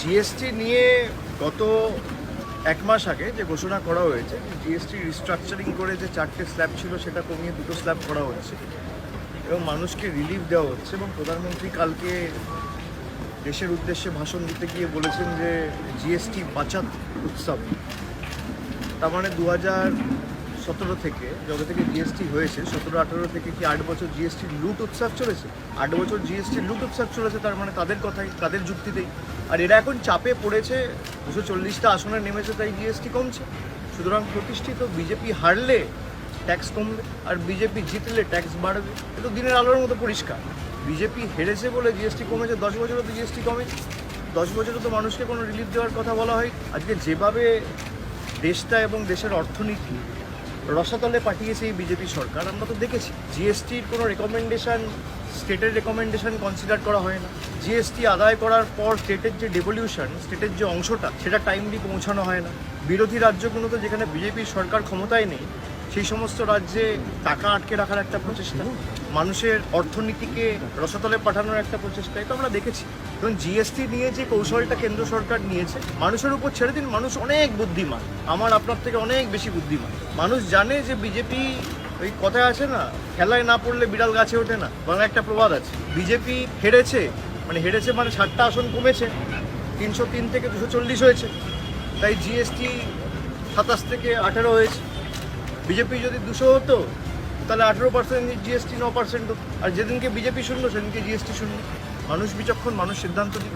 GST নিয়ে গত এক মাস আগে যে ঘোষণা করা হয়েছে জিএসটি রিস্ট্রাকচারিং করে যে চারটে স্ল্যাব ছিল সেটা কমিয়ে দুটো স্ল্যাব করা হচ্ছে এবং মানুষকে রিলিফ দেওয়া হচ্ছে এবং প্রধানমন্ত্রী কালকে দেশের উদ্দেশ্যে ভাষণ দিতে গিয়ে বলেছেন যে জিএসটি বাচাত উৎসব। তার মানে দু হাজার সতেরো থেকে, যবে থেকে জিএসটি হয়েছে, সতেরো, আঠেরো থেকে কি আট বছর জিএসটি লুট উৎসাহ চলেছে? আট বছর জিএসটি লুট উৎসাহ চলেছে, তার মানে তাদের কথাই, তাদের যুক্তিতেই। আর এরা এখন চাপে পড়েছে, দুশো চল্লিশটা আসনে নেমেছে, তাই জিএসটি কমছে। সুতরাং প্রতিষ্ঠিত বিজেপি হারলে ট্যাক্স কমবে, আর বিজেপি জিতলে ট্যাক্স বাড়বে। এ তো দিনের আলোর মতো পরিষ্কার। বিজেপি হেরেছে বলে জিএসটি কমেছে, দশ বছরও তো জিএসটি কমে দশ বছরে তো মানুষকে কোনো রিলিফ দেওয়ার কথা বলা হয় আজকে যেভাবে দেশটা এবং দেশের অর্থনীতি রসাতলে পাঠিয়েছে এই বিজেপি সরকার, আমরা তো দেখেছি। জিএসটির কোনো রেকমেন্ডেশন স্টেটের রেকমেন্ডেশন কনসিডার করা হয় না। জিএসটি আদায় করার পর স্টেটের যে ডেভলিউশন স্টেটের যে অংশটা, সেটা টাইমলি পৌঁছানো হয় না। বিরোধী রাজ্যগুলোতে যেখানে বিজেপির সরকার ক্ষমতায় নেই সেই সমস্ত রাজ্যে টাকা আটকে রাখার একটা প্রচেষ্টা, মানুষের অর্থনীতিকে রসাতলে পাঠানোর একটা প্রচেষ্টা, এটা আমরা দেখেছি। এবং জিএসটি নিয়ে যে কৌশলটা কেন্দ্র সরকার নিয়েছে, মানুষের উপর ছেড়ে দিন, মানুষ অনেক বুদ্ধিমান। আমার আপনার থেকে অনেক বেশি বুদ্ধিমান। মানুষ জানে যে বিজেপি ওই কথায় আছে না, খেলায় না পড়লে বিড়াল গাছে ওঠে না বাংলা একটা প্রবাদ আছে। বিজেপি হেরেছে মানে হেরেছে মানে ষাটটা আসন কমেছে, তিনশো তিন থেকে দুশো চল্লিশ হয়েছে। তাই জিএসটি সাতাশ থেকে আঠেরো হয়েছে। বিজেপি যদি দুশো হতো, তাহলে আঠেরো পার্সেন্ট জিএসটি ন পার্সেন্ট আর যেদিনকে বিজেপি শুনলো, সেদিনকে জিএসটি শুনলো। মানুষ বিচক্ষণ, মানুষ সিদ্ধান্ত দিক